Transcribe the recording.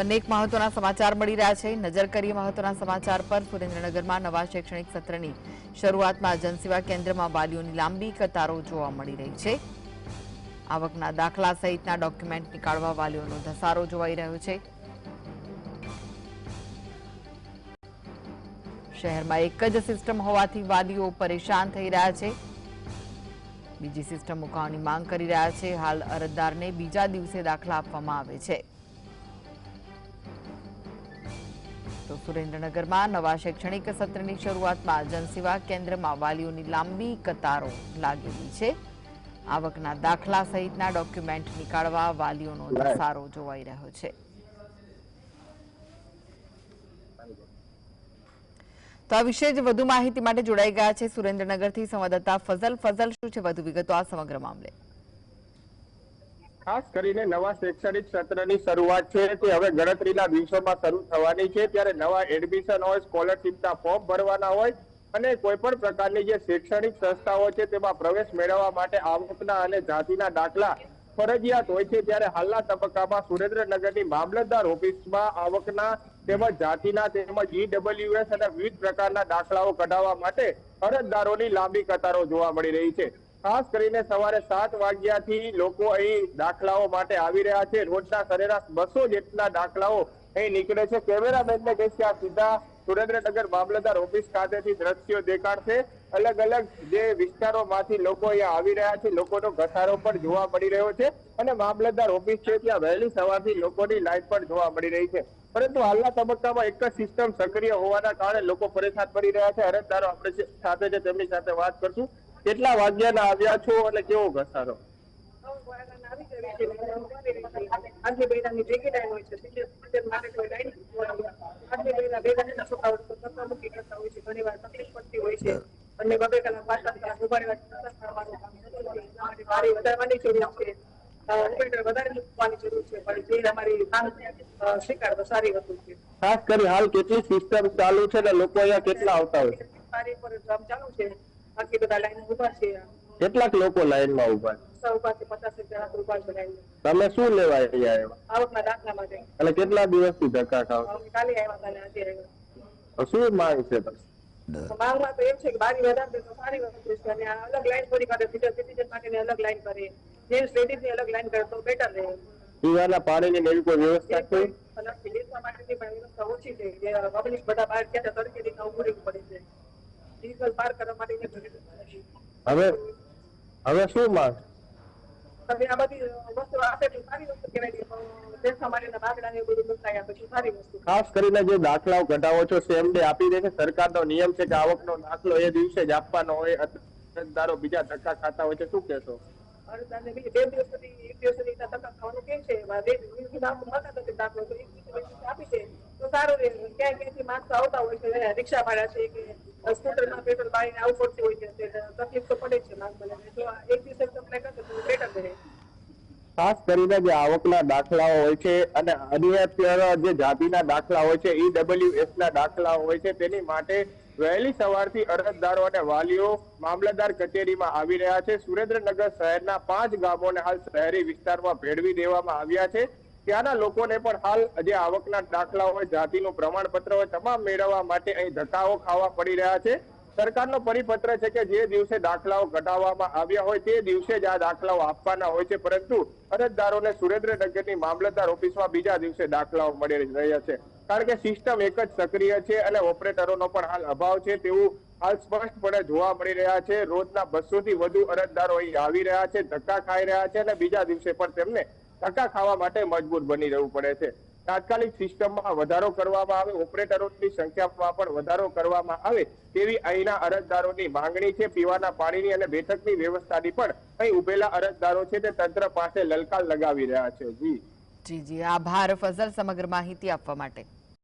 અનેક મહત્વના સમાચાર મળી રહ્યા છે. નજર કરીએ મહત્વના સમાચાર પર સુરેન્દ્રનગરમાં નવા શૈક્ષણિક સત્રની શરૂઆતમાં જનસેવા કેન્દ્રમાં વાલીઓની લાંબી કતારો જોવા મળી રહી છે. આવકના દાખલા સહિતના ડોક્યુમેન્ટ નીકાળવા વાલીઓનો ધસારો જોવાઈ રહ્યો છે. શહેરમાં એક જ સિસ્ટમ હોવાથી વાલીઓ પરેશાન થઈ રહ્યા છે. બીજી સિસ્ટમ મુકાવાની માંગ કરી રહ્યા છે. હાલ અરજદારને બીજા દિવસે દાખલા આપવામાં આવે છે. તો સુરેન્દ્રનગરમાં નવા શૈક્ષણિક સત્રની શરૂઆતમાં જનસેવા કેન્દ્રમાં વાલીઓની લાંબી કતારો લાગેલી છે. આવકના દાખલા સહિતના ડોક્યુમેન્ટ નીકાળવા વાલીઓનો ધસારો જોવાઈ રહ્યો છે. તો આ વિશે જ વધુ માહિતી માટે જોડાઈ ગયા છે સુરેન્દ્રનગરથી સંવાદદાતા ફઝલ. ફઝલ શું છે વધુ વિગતો આ સમગ્ર મામલે? ખાસ કરીને નવા શૈક્ષણિક સત્રની શરૂઆત છે તે હવે ગણતરીના દિવસોમાં શરૂ થવાની છે. ત્યારે નવા એડમિશન હોય, સ્કોલરશીપના ફોર્મ ભરવાના હોય અને કોઈ પણ પ્રકારની જે શૈક્ષણિક સંસ્થાઓ છે તેમાં પ્રવેશ મેળવવા માટે આવકના અને જાતિના દાખલા ફરજિયાત હોય છે. ત્યારે હાલના તબક્કામાં સુરેન્દ્રનગરની મામલતદાર ઓફિસમાં આવકના તેમજ જાતિના તેમજ ઈડબ્લ્યુએસ અને વિવિધ પ્રકારના દાખલાઓ કઢાવવા માટે અરજદારોની લાંબી કતારો જોવા મળી રહી છે. ખાસ કરીને સવારે સાત વાગ્યાથી લોકો અહીં દાખલાઓ માટે આવી રહ્યા છે. રોજના સરેરાશ બસો જેટલા દાખલાઓ અહીં નીકળે છે. કેમેરામેનને કહીશ કે આ સીધા સુરેન્દ્રનગર મામલતદાર ઓફિસ ખાતેથી દ્રશ્યો દેખાડશે. અલગ અલગ જે વિસ્તારોમાંથી લોકો અહીંયા આવી રહ્યા છે, લોકોનો ઘસારો પણ જોવા મળી રહ્યો છે અને મામલતદાર ઓફિસ છે ત્યાં વહેલી સવારથી લોકોની લાઈન પણ જોવા મળી રહી છે. પરંતુ હાલના તબક્કામાં એક જ સિસ્ટમ સક્રિય હોવાના કારણે લોકો પરેશાન પડી રહ્યા છે. અરજદારો આપણે સાથે છે તેમની સાથે વાત કરશું. કેટલા વાગ્યાના આવ્યા છો અને કેવો ઘસારો અને બબે કલાક વારી વધારવાની જરૂર છે ખાસ કરી હાલ કેટલી સિસ્ટમ ચાલુ છે ને લોકો અહીંયા કેટલા આવતા હોય છે? બાકી બધા લાઈન ઊભા છે. કેટલાક લોકો લાઈનમાં ઊભા છે? ઊભા છે પચાસ જણા ઊભા છે તમે શું લેવા અહીંયા આવ્યા? આવકના દાખલા માટે. અને કેટલા દિવસથી ધક્કા ખાવ કાલે આવ્યા હતા આજે આવ્યા. શું માંગ છે? માંગમાં તો એમ છે કે બારી વધારે તો સારી વસ્તુ છે. અને અલગ લાઈન પૂરી કરે સિનિયર સિટીઝન માટેની અલગ લાઈન કરે. જેન્ટ્સ લેડીઝની અલગ લાઈન કરે તો બેટર રહે. પીવાના પાણીની ને એવી કોઈ વ્યવસ્થા છે અલગથી લેવા માટેની પણ વ્યવસ્થા ઓછી છે. જે પબ્લિક બધા બહાર ક્યાં તડકે દીને ઉભું રહેવું પડે છે ડીઝલ પાર કરવા માટેની પણ વ્યવસ્થા નથી. હવે હવે શું માંગ? તમે આ બધી વસ્તુ આપેલી સારી વસ્તુ કહેવાય પણ દેશા બાગડા ને બધું આપે સારી વસ્તુ ખાસ કરીને જે દાખલાઓ કઢાવો છો સેમ ડે આપી દે છે. સરકારનો નિયમ છે કે આવકનો દાખલો એ દિવસે જ આપવાનો હોય અરજદારો બીજા ધક્કા ખાતા હોય છે. શું કહેશો? અરજદારને બી બે દિવસ સુધી એક દિવસ સુધી ધક્કા ખાવાનું કે છે બે દિવસથી દાખલો મળતા નથી દાખલો તો એક દિવસ આપી છે તો સારું રહે ક્યાંય ક્યાંથી માણસો આવતા હોય છે રિક્ષા ભાડા છે કે સ્કૂટરમાં પેટ્રોલ બાળીને આવું પડતું હોય છે તકલીફ તો પડે છે જો આ એક દિવસ સપ્લાય કરશે તો બેટર રહે. ખાસ કરીને જે આવકના દાખલાઓ હોય છે અને અનિવાર્ય જે જાતિના દાખલા હોય છે ઈડબ્લ્યુએસ ના દાખલાઓ હોય છે, તેની માટે વહેલી સવારથી અરજદારો અને વાલીઓ મામલતદાર કચેરીમાં આવી રહ્યા છે. સુરેન્દ્રનગર શહેરના પાંચ ગામોને હાલ શહેરી વિસ્તારમાં ભેળવી દેવામાં આવ્યા છે. ત્યાંના લોકોને પણ હાલ જે આવકના દાખલા હોય, જાતિનું પ્રમાણપત્ર હોય, તમામ મેળવવા માટે અહીં ધક્કાઓ ખાવા પડી રહ્યા છે. સરકારનો પરિપત્ર છે કે જે દિવસે દાખલાઓ કઢાવવામાં આવ્યા હોય તે દિવસે જ આ દાખલાઓ આપવાના હોય છે. પરંતુ અરજદારોને સુરેન્દ્રનગરની મામલતદાર ઓફિસમાં બીજા દિવસે દાખલાઓ મળી રહ્યા છે. કારણ કે સિસ્ટમ એક જ સક્રિય છે અને ઓપરેટરોનો પણ હાલ અભાવ છે. તેવું હાલ સ્પષ્ટપણે જોવા મળી રહ્યા છે. રોજના બસો થી વધુ અરજદારો અહીં આવી રહ્યા છે, ધક્કા ખાઈ રહ્યા છે અને બીજા દિવસે પણ તેમને ધક્કા ખાવા માટે મજબૂર બની રહેવું પડે છે. તાત્કાલિક સિસ્ટમમાં વધારો કરવામાં આવે, ઓપરેટરોની સંખ્યામાં પણ વધારો કરવામાં આવે તેવી અહીંના અરજદારોની માંગણી છે. પીવાના પાણીની અને બેઠકની વ્યવસ્થાની પણ અહીં ઉભેલા અરજદારો છે તે તંત્ર પાસે લલકાર લગાવી રહ્યા છે. જી. જી જી. આભાર ફઝલ સમગ્ર માહિતી આપવા માટે.